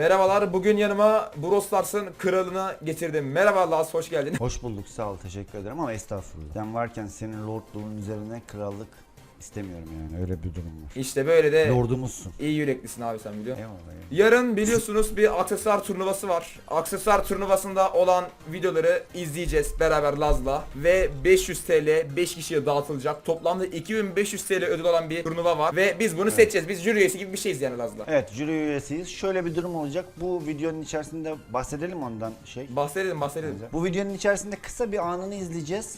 Merhabalar. Bugün yanıma Brawl Stars'ın kralını getirdim. Merhaba Laz, hoş geldin. Hoş bulduk sağ ol teşekkür ederim ama estağfurullah. Sen varken senin lordluğun üzerine krallık istemiyorum yani öyle bir durum var. İşte böyle de Lordumuzsun. iyi yüreklisin abi sen biliyorsun. Eyvallah eyvallah. Yarın biliyorsunuz bir aksesuar turnuvası var. Aksesuar turnuvasında olan videoları izleyeceğiz beraber Laz'la. Ve 500 TL 5 kişiye dağıtılacak. Toplamda 2500 TL ödül olan bir turnuva var. Ve biz bunu seçeceğiz. Biz jüri üyesi gibi bir şeyiz yani Laz'la. Evet jüri üyesiyiz. Şöyle bir durum olacak. Bu videonun içerisinde bahsedelim ondan şey. Bahsedelim bahsedelim. Bu videonun içerisinde kısa bir anını izleyeceğiz.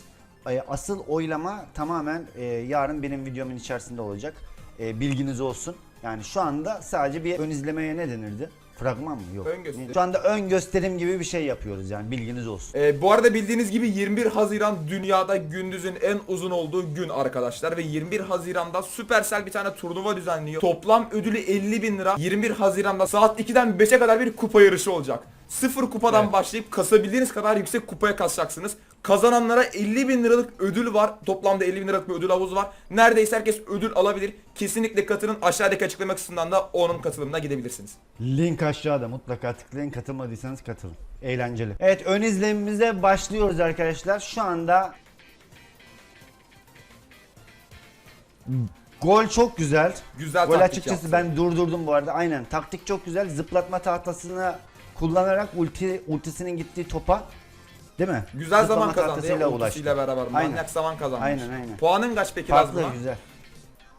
Asıl oylama tamamen e, yarın benim videomun içerisinde olacak. E, bilginiz olsun. Yani şu anda sadece bir ön izlemeye ne denirdi? Fragman mı? Yok. Ön gösterim. Şu anda ön gösterim gibi bir şey yapıyoruz yani bilginiz olsun. Ee, bu arada bildiğiniz gibi 21 Haziran dünyada gündüzün en uzun olduğu gün arkadaşlar ve 21 Haziran'da Supercell bir tane turnuva düzenliyor. Toplam ödülü 50 bin lira. 21 Haziran'da saat 2'den 5'e kadar bir kupa yarışı olacak. Sıfır kupadan Evet. başlayıp kasabildiğiniz kadar yüksek kupaya kasacaksınız. Kazananlara 50 bin liralık ödül var. Toplamda 50 bin liralık bir ödül havuzu var. Neredeyse herkes ödül alabilir. Kesinlikle katılın. Aşağıdaki açıklama kısmından da onun katılımına gidebilirsiniz. Link aşağıda mutlaka tıklayın katılmadıysanız katılın. Eğlenceli. Evet ön izlemimize başlıyoruz arkadaşlar. Şu anda Gol çok güzel. Güzel Gol taktik açıkçası yaptı. ben durdurdum bu arada. Aynen. Taktik çok güzel. Zıplatma tahtasını kullanarak ulti ultisinin gittiği topa değil mi? Güzel Zıplama zaman kazandı ya ultisiyle beraber. Aynen. Manyak zaman kazanmış. Aynen, aynen. Puanın kaç peki Farklı buna? güzel.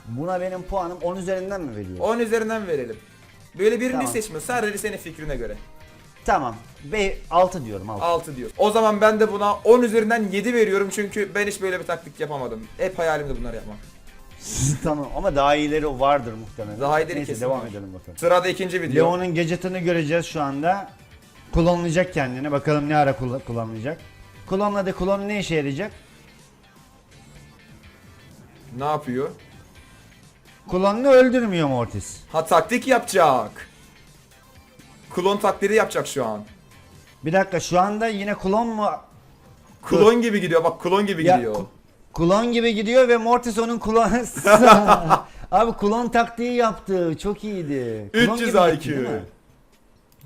Buna benim puanım 10 üzerinden mi veriyor? 10 üzerinden verelim. Böyle birini Tamam. seçme. Sadece senin fikrine göre. Tamam. Be 6 diyorum 6. 6 diyor. O zaman ben de buna 10 üzerinden 7 veriyorum çünkü ben hiç böyle bir taktik yapamadım. Hep hayalimde bunları yapmak. tamam ama daha iyileri vardır muhtemelen. Daha iyileri Neyse kesin devam var. edelim bakalım. Sırada ikinci video. Leon'un gadget'ını göreceğiz şu anda. Klonlayacak kendini. Bakalım ne ara klonlayacak. Klonladı. Klon ne işe yarayacak? Ne yapıyor? Klonunu öldürmüyor Mortis. Ha taktik yapacak. Klon taklidi yapacak şu an. Bir dakika şu anda yine klon mu? Klon gibi gidiyor bak klon gibi Ya, gidiyor. klon gibi gidiyor ve Mortis onun klon... Abi klon taktiği yaptı. Çok iyiydi. Klon 300 gibi IQ. gitti,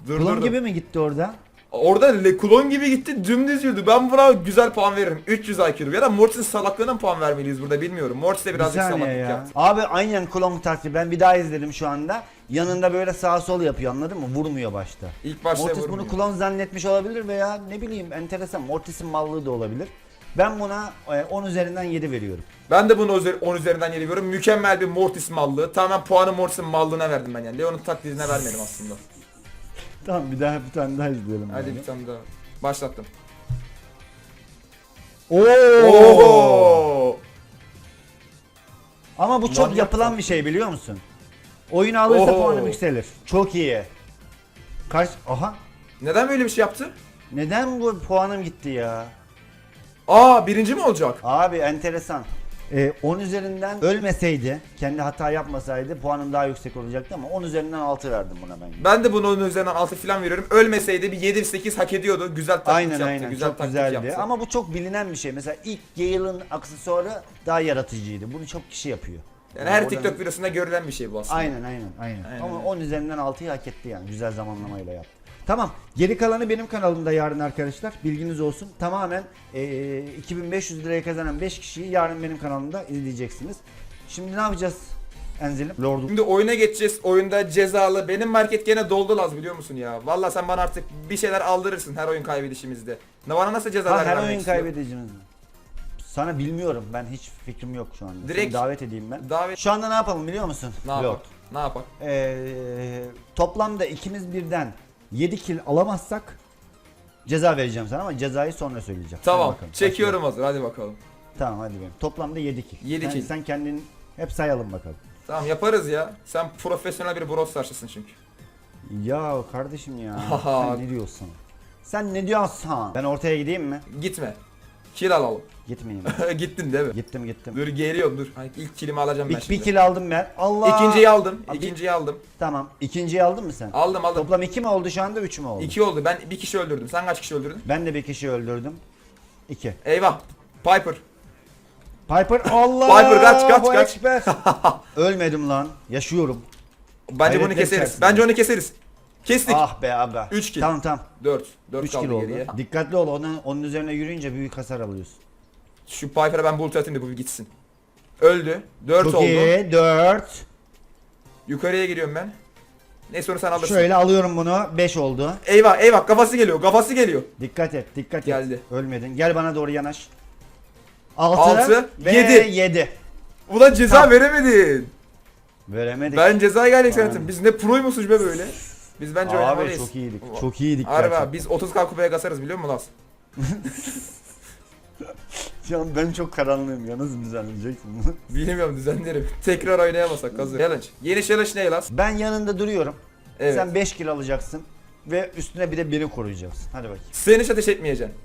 değil mi? Dur Klon dur gibi mi gitti orada? Orada le klon gibi gitti dümdüz yürüdü. Ben buna güzel puan veririm. 300 IQ. Ya da Mortis'in salaklığına mı puan vermeliyiz burada bilmiyorum. Mortis de Bir birazcık saniye salaklık ya. yaptı. Abi aynen klon taktiği. Ben bir daha izledim şu anda. Yanında böyle sağ sol yapıyor anladın mı? Vurmuyor başta. İlk başta Mortis vurmuyor. bunu klon zannetmiş olabilir veya ne bileyim enteresan Mortis'in mallığı da olabilir. Ben buna e, 10 üzerinden 7 veriyorum. Ben de bunu 10 üzerinden yedi veriyorum. Mükemmel bir Mortis mallığı. Tamamen puanı Mortis'in mallığına verdim ben yani. Leon'un taklidine vermedim aslında. Tamam bir daha bir tane daha izleyelim. Hadi bir tane daha. Başlattım. Oo! Oo! Ama bu çok Manyak yapılan mı? bir şey biliyor musun? Oyunu alırsa Oo. yükselir. Çok iyi. Kaç? Aha. Neden böyle bir şey yaptı? Neden bu puanım gitti ya? Aa birinci mi olacak? Abi enteresan. Ee, 10 üzerinden ölmeseydi, kendi hata yapmasaydı puanım daha yüksek olacaktı ama 10 üzerinden 6 verdim buna ben. Ben de bunu onun üzerinden 6 falan veriyorum. Ölmeseydi bir 7-8 hak ediyordu. Güzel taktik Aynen yaptı. aynen güzel çok taktik güzeldi yaptı. ama bu çok bilinen bir şey. Mesela ilk Gale'ın aksesuarı daha yaratıcıydı. Bunu çok kişi yapıyor. yani her oradan- TikTok videosunda görülen bir şey bu aslında. Aynen aynen aynen. Aynen Ama öyle. 10 üzerinden 6'yı hak etti yani. Güzel zamanlamayla yaptı. Tamam. Geri kalanı benim kanalımda yarın arkadaşlar. Bilginiz olsun. Tamamen eee, 2500 liraya kazanan 5 kişiyi yarın benim kanalımda izleyeceksiniz. Şimdi ne yapacağız Enzelim? Lordum. Şimdi oyuna geçeceğiz. Oyunda cezalı. Benim market gene doldu Laz biliyor musun ya? Valla sen bana artık bir şeyler aldırırsın her oyun kaybedişimizde. Ne bana nasıl cezalar Ha, her oyun istiyor? kaybedeceğimiz mi? Sana bilmiyorum. Ben hiç fikrim yok şu anda. Direkt- Seni davet edeyim ben. Davet Şu anda ne yapalım biliyor musun? ne Lord. yapar? Ne yapar? Ee, toplamda ikimiz birden 7 kill alamazsak ceza vereceğim sana ama cezayı sonra söyleyeceğim. Hadi Tamam. bakalım. Çekiyorum hazır. Hadi bakalım. Tamam hadi benim. Toplamda 7 kill. Yedi sen, kill. Sen kendin hep sayalım bakalım. Tamam yaparız ya. Sen profesyonel bir Brawl Stars'ısın çünkü. Ya kardeşim ya. Sen ne diyorsun? Sen ne diyorsun? Ben ortaya gideyim mi? Gitme. Kill alalım. Gitmeyeyim. Gittin değil mi? gittim gittim. Dur geliyorum dur. Ay, İlk kilimi alacağım ben Bir, şimdi. bir kill aldım ben. Allah. İkinciyi aldım. Abi- İkinciyi aldım. Tamam. İkinciyi aldın mı sen? Aldım aldım. Toplam 2 mi oldu şu anda 3 mü oldu? İki oldu. Ben bir kişi öldürdüm. Sen kaç kişi öldürdün? Ben de bir kişi öldürdüm. 2. Eyvah. Piper. Piper Allah! Piper, kaç, kaç, kaç. Ölmedim lan. Yaşıyorum. Bence bunu Hayretler keseriz. Bence onu keseriz. Kestik. Ah be aga. Üç kill. Tamam tamam. 4. 4 3 kill kaldı oldu. geriye. Dikkatli ol. Onun, onun üzerine yürüyünce büyük hasar alıyorsun. Şu Piper'a ben bulut atayım da bu bir gitsin. Öldü. 4 Çok oldu. iyi. 4. Yukarıya giriyorum ben. Neyse onu sen alırsın. Şöyle alıyorum bunu. 5 oldu. Eyvah eyvah kafası geliyor kafası geliyor. Dikkat et. Dikkat Geldi. et. Ölmedin. Gel bana doğru yanaş. 6 Altı, ve yedi. 7. Ulan ceza Tamam. veremedin. Veremedik. Ben ceza geldik Aynen. sanatım. Biz ne proymuşuz be böyle. Biz bence Abi oynamalıyız. çok iyiydik. Çok iyiydik. Harbi gerçekten. abi biz 30k kupaya kasarız biliyor musun Laz? Ya ben çok karanlığım ya. Nasıl düzenleyeceksin bunu? Bilmiyorum düzenlerim. Tekrar oynayamasak hazır. Challenge. Yeni challenge ne Laz? Ben yanında duruyorum. Evet. Sen 5 kilo alacaksın. Ve üstüne bir de beni koruyacaksın. Hadi bakayım. Sen hiç ateş etmeyeceksin.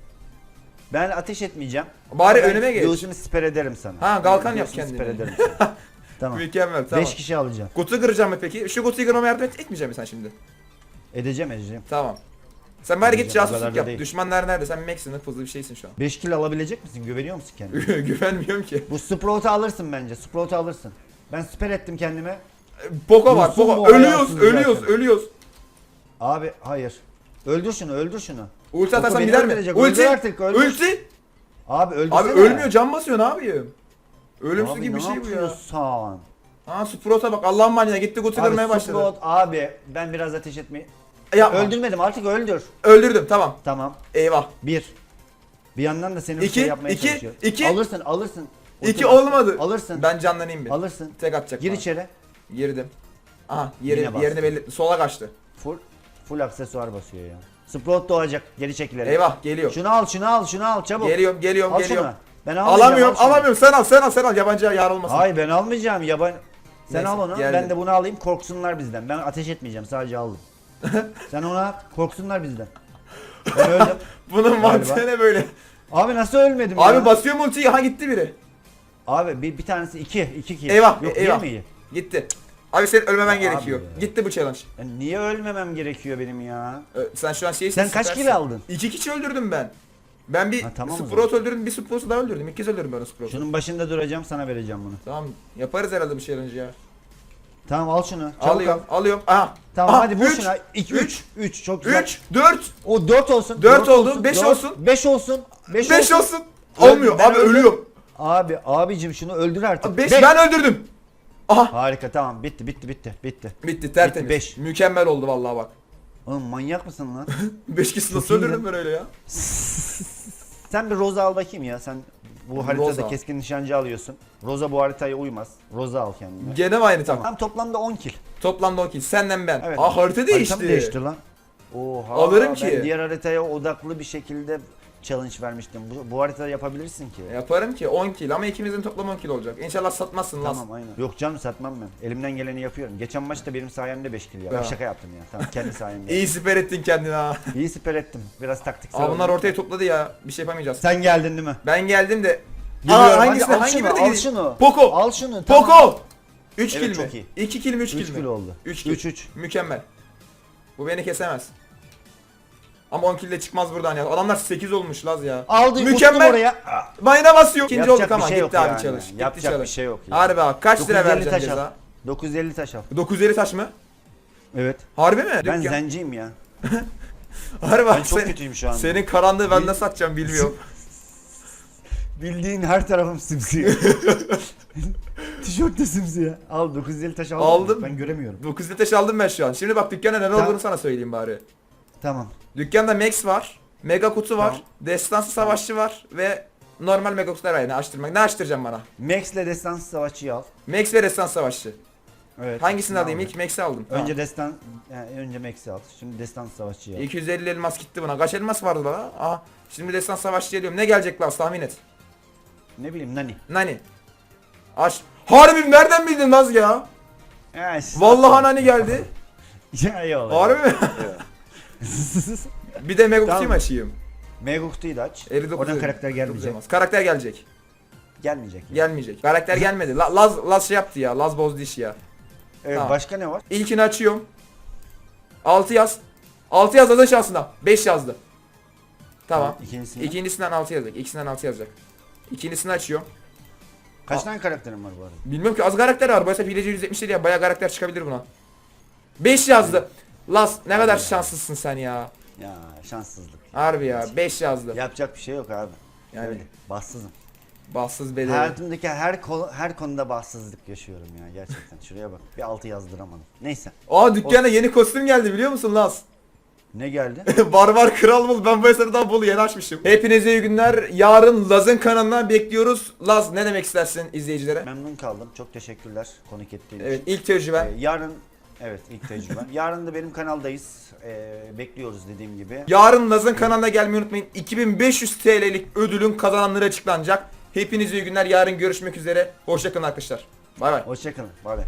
Ben ateş etmeyeceğim. Bari Ben önüme geç. Göğsümü siper ederim sana. Ha, kalkan yap Göğsümü kendine. siper ederim sana. tamam. Mükemmel 5 tamam. kişi alacağım. Kutu kıracağım mı peki? Şu kutuyu kırmama yardım et, etmeyecek misin sen şimdi? Edeceğim edeceğim. Tamam. Sen bari git Edeceğim, o kadar yap. değil. Düşmanlar nerede? Sen Max'in hızlı bir şeysin şu an. 5 kilo alabilecek misin? Güveniyor musun kendine? Güvenmiyorum ki. Bu Sprout'u alırsın bence. Sprout'u alırsın. Ben siper ettim kendime. Poco var, Dursun mu Poco. Ölüyoruz, ölüyoruz, zaten? ölüyoruz. Abi hayır. Öldür şunu öldür şunu. Ulti atarsan beni gider mi? öldürecek, öldür Ulti, artık, öldür. ulti. Abi öldürsene. Abi ölmüyor, can basıyor ne yapayım? Ölümsüz Abi gibi bir şey bu ya. yapıyorsun? Aa Sprout'a bak Allah'ın manyağı gitti kutu Abi kırmaya başladı. Sprout abi ben biraz ateş etmeyi... Yapma. Öldürmedim artık öldür. Öldürdüm tamam. Tamam. Eyvah. Bir. Bir yandan da senin bir İki, şey yapmaya iki, çalışıyor. iki. Alırsın alırsın. İki Ulti bak. olmadı. Alırsın. Ben canlanayım bir. Alırsın. Tek atacak Gir bana. içeri. Girdim. Aha yeri, yerini belli. Sola kaçtı. Full full aksesuar basıyor ya. Sprout doğacak. Geri çekilerek. Eyvah geliyor. Şunu al şunu al şunu al çabuk. Geliyorum geliyorum al geliyorum. şunu. Ben Alamıyorum al alamıyorum sen al sen al sen al yabancıya yar olmasın. Hayır ben almayacağım yaban. Sen Neyse, al onu. geldi. Ben de bunu alayım korksunlar bizden. Ben ateş etmeyeceğim sadece aldım. Sen ona korksunlar bizden. Ben öldüm. Bunun mantığı ne böyle? Abi nasıl ölmedim Abi ya? basıyor multiyi ha gitti biri. Abi bir, bir tanesi iki. iki kill. Eyvah Yok eyvah. bir mi? Gitti. Abi senin ölmemen Ya gerekiyor. ya. Gitti bu challenge. Ya niye ölmemem gerekiyor benim ya? Ö, Sen şu an şeysin. Sen kaç süpersin. kill aldın? İki kişi öldürdüm ben. Ben bir Ha, tamam o Sprout öldürdüm, bir Sprout'u daha öldürdüm. İlk kez öldürdüm ben o Sprout'u. Şunun başında duracağım sana vereceğim bunu. Tamam yaparız herhalde bir challenge ya. Tamam al şunu. Çabuk alıyorum, al. alıyorum. Aha. Tamam Aha, hadi vur üç, şuna. 2 üç, 3 3 çok güzel. 3, 4, O 4 olsun. Dört dört oldu, beş dört, olsun. 5 olsun. 5 5 olsun. Olmuyor. ben Abi öldüm. ölüyorum. Abi abicim şunu öldür artık. 5 Beş. ben öldürdüm. Aha. Harika tamam bitti bitti bitti bitti. Bitti tertemiz. beş. Mükemmel oldu vallahi bak. Oğlum manyak mısın lan? 5 kişi nasıl öldürdüm ben öyle ya? Sen bir Roza al bakayım ya. Sen bu haritada Roza. keskin nişancı alıyorsun. Roza bu haritaya uymaz. Roza al kendine. Gene mi aynı tamam. Tam toplamda 10 kill. Toplamda 10 kill. Senden ben. Evet. Aa harita değişti. Haritam değişti lan. Oha. Alırım ben ki. diğer haritaya odaklı bir şekilde challenge vermiştim. Bu, bu haritada yapabilirsin ki. Yaparım ki 10 kill ama ikimizin toplam 10 kill olacak. İnşallah satmazsın lan. Tamam aynen. Yok canım satmam ben. Elimden geleni yapıyorum. Geçen maçta benim sayemde 5 kill ya. Ya. Şaka yaptım ya. Tamam kendi sayemde. İyi siper ettin kendini ha. İyi siper ettim. Biraz taktiksel Aa bunlar ortaya topladı ya. Bir şey yapamayacağız. Sen geldin değil mi? Ben geldim de. Geliyorum. Aa hangisine al hangi şunu, al şunu. Poco. Al şunu. tamam. Poco. 3 Evet, kill mi? çok iyi. 2 kill mi 3 kill 3 mi? kill oldu. 3 kill. 3 3. Mükemmel. Bu beni kesemez. Ama 10 kill çıkmaz buradan ya. Adamlar 8 olmuş Laz ya. Aldı Mükemmel. Oraya. Mayına basıyor. İkinci Yapacak olduk ama şey yok gitti abi yani. çalış. Gitti Yapacak çalış. bir şey yok ya. Harbi abi kaç lira 950 vereceksin taş al. ceza? 950 taş al. 950 taş mı? Evet. Harbi mi? Ben Dükkan. zenciyim ya. Harbi Ben abi çok senin- kötüyüm şu anda. Senin karanlığı ben nasıl satacağım bilmiyorum. Bildiğin her tarafım simsiyah. Tişört de simsiyah. Al 950 taş aldım. Aldım. Ben göremiyorum. 950 taş aldım ben şu an. Şimdi bak dükkanda ne Tamam. olduğunu sana söyleyeyim bari. Tamam. Dükkanda Max var. Mega kutu var. Tamam. Destansı savaşçı var. Ve normal mega kutular var yani açtırmak. Ne açtıracaksın bana? Max'le destansı savaşçıyı al. Max ve destans savaşçı. Evet. Hangisini alayım? İlk Max'i aldım. Önce destan yani önce Max'i al. Şimdi destansı savaşçıyı al. 250 elmas gitti buna. Kaç elmas vardı bana? Aha. Şimdi destans savaşçı geliyorum. Ne gelecek lan tahmin et. Ne bileyim nani. Nani. Aç. Harbi nereden bildin Laz ya? Ya, işte- Vallahi nani geldi. ya oldu. Harbi mi? Bir de mega kutuyu Tamam. mu açayım? Mega kutuyu da aç. 59 Oradan karakter gelmeyecek. Elmas. Karakter gelecek. Gelmeyecek. ya. Gelmeyecek. Karakter gelmedi. La- Laz, Laz şey yaptı ya. Laz bozdu işi ya. Evet, Tamam. başka ne var? İlkini açıyorum. 6 yaz. 6 yaz adın şansına. 5 yazdı. Tamam. İkincisini. İkincisinden 6 yazacak. İkisinden 6 yazacak. İkincisini açıyorum. Kaç tane karakterin var bu arada? Bilmiyorum ki az karakter var. Baysa hileci 177 ya. Bayağı karakter çıkabilir buna. 5 yazdı. Laz ne kadar şanslısın sen ya. Ya şanssızlık. Harbi ya 5 yazdı. Yapacak bir şey yok abi. Yani. Öyle. Bahtsızım. Bahtsız bedeli. Hayatımdaki her konu, her konuda bahtsızlık yaşıyorum ya gerçekten. Şuraya bak. Bir altı yazdıramadım. Neyse. Aa dükkana yeni kostüm geldi biliyor musun Laz? Ne geldi? Barbar Kral Bul. Ben bu esnada Bolu yeni açmışım. Hepinize iyi günler. Yarın Laz'ın kanalından bekliyoruz. Laz ne demek istersin izleyicilere? Memnun kaldım. Çok teşekkürler konuk ettiğin Evet için. ilk tecrüben. Ee, yarın evet ilk tecrübem. yarın da benim kanaldayız. Ee, bekliyoruz dediğim gibi. Yarın Laz'ın kanalına gelmeyi unutmayın. 2500 TL'lik ödülün kazananları açıklanacak. Hepinize iyi günler. Yarın görüşmek üzere. Hoşçakalın arkadaşlar. Bay bay. Hoşçakalın. Bay bay.